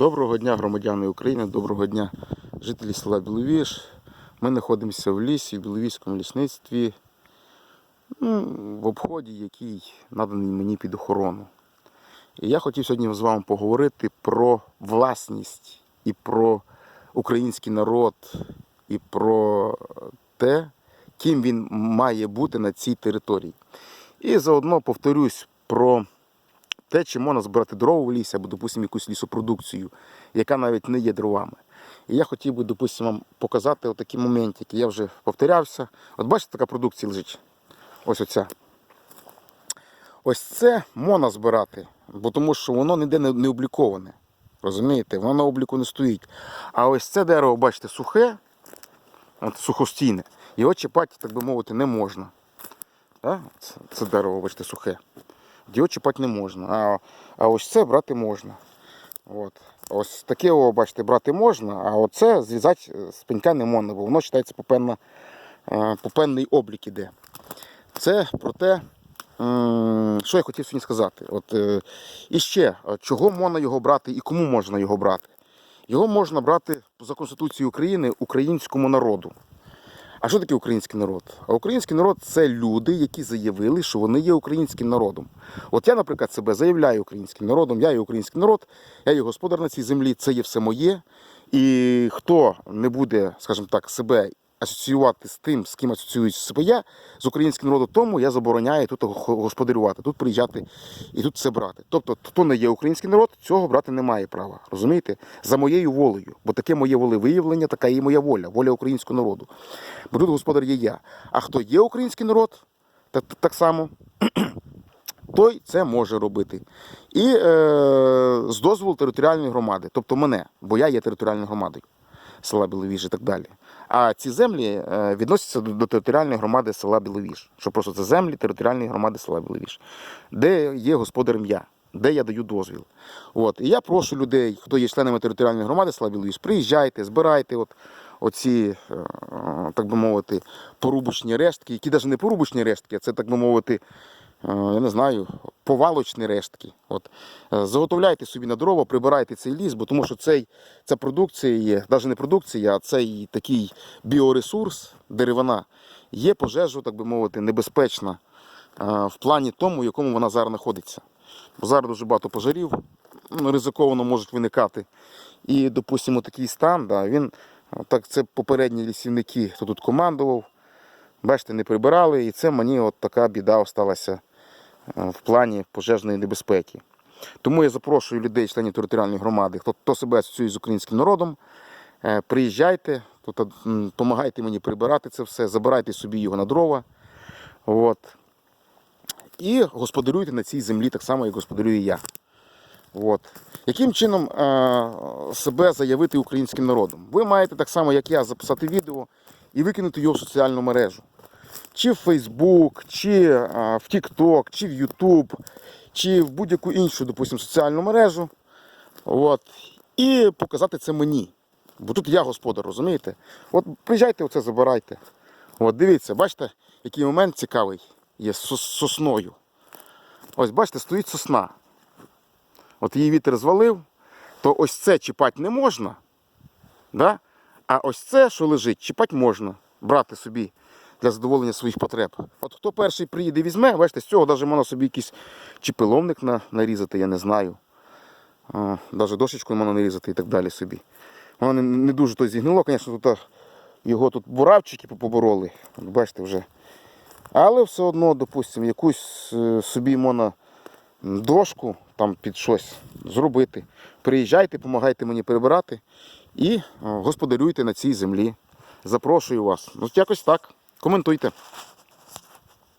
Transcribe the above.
Доброго дня, громадяни України, доброго дня, жителі села Біловіж. Ми знаходимося в лісі, в Біловіжському лісництві, ну, в обході, який наданий мені під охорону. І я хотів сьогодні з вами поговорити про власність і про український народ, і про те, ким він має бути на цій території. І заодно повторюсь про те, чи можна збирати дрова в лісі або, допустимо, якусь лісопродукцію, яка навіть не є дровами. І я хотів би, допустимо, вам показати отакі моментики. Я вже повторявся. От бачите, така продукція лежить. Ось оця. Ось це можна збирати, бо тому що воно ніде не, не обліковане. Розумієте, воно на обліку не стоїть. А ось це дерево, бачите, сухе, от сухостійне. Його чіпати, так би мовити, не можна. Це дерево, бачите, сухе. Його чіпати не можна. А, а ось це брати можна. От. Ось таке, бачите, брати можна, а оце зрізати е, з пенька не можна, бо воно вважається попенна, е, попенний облік іде. Це про те, що я хотів сьогодні сказати. От, е, і ще, чого можна його брати і кому можна його брати? Його можна брати за Конституцією України українському народу. А що таке український народ? А український народ це люди, які заявили, що вони є українським народом. От я, наприклад, себе заявляю українським народом, я є український народ, я є господар на цій землі, це є все моє. І хто не буде, скажімо так, себе асоціювати з тим, з ким асоціюють себе я, з українським народом, тому я забороняю тут господарювати, тут приїжджати і тут все брати. Тобто, хто не є український народ, цього брати не має права. Розумієте? За моєю волею. Бо таке моє волевиявлення, така і моя воля, воля українського народу. Бо тут господар є я. А хто є український народ, так, так само, той це може робити. І е, з дозволу територіальної громади, тобто мене, бо я є територіальною громадою села Біловіж і так далі. А ці землі е, відносяться до, територіальної громади села Біловіж. Що просто це землі територіальної громади села Біловіж, де є господарем я, де я даю дозвіл. От. І я прошу людей, хто є членами територіальної громади села Біловіж, приїжджайте, збирайте от, оці, е, так би мовити, порубочні рештки, які навіть не порубочні рештки, а це, так би мовити, я не знаю, повалочні рештки. От. Е, Заготовляйте собі на дрова, прибирайте цей ліс, бо тому що цей, ця продукція є, навіть не продукція, а цей такий біоресурс, деревина, є пожежу, так би мовити, небезпечна е, в плані тому, в якому вона зараз знаходиться. Бо зараз дуже багато пожарів, ну, ризиковано можуть виникати. І, допустимо, такий стан, да, він, так це попередні лісівники, хто тут командував, бачите, не прибирали, і це мені от така біда осталася е, в плані пожежної небезпеки. Тому я запрошую людей, членів територіальної громади, хто, хто себе асоціює з українським народом, е, приїжджайте, допомагайте мені прибирати це все, забирайте собі його на дрова. От. І господарюйте на цій землі так само, як господарюю я. От. Яким чином е, себе заявити українським народом? Ви маєте так само, як я, записати відео і викинути його в соціальну мережу. Чи в Facebook, чи в TikTok, чи в YouTube, чи в будь-яку іншу, допустимо, соціальну мережу. От. І показати це мені. Бо тут я господар, розумієте? От приїжджайте, оце забирайте. От дивіться, бачите, який момент цікавий є з сосною. Ось бачите, стоїть сосна. От її вітер звалив, то ось це чіпати не можна. Да? А ось це, що лежить, чіпати можна. Брати собі для задоволення своїх потреб. От хто перший приїде, візьме, бачите, з цього навіть можна собі якийсь чи на, нарізати, я не знаю. Навіть дошечку можна нарізати і так далі собі. Воно не, не дуже то зігнило, звісно, тут його тут буравчики побороли. Бачите вже. Але все одно, допустимо, якусь е, собі можна дошку там під щось зробити. Приїжджайте, допомагайте мені прибирати і господарюйте на цій землі. Запрошую вас. Ну, якось так. Comentujte.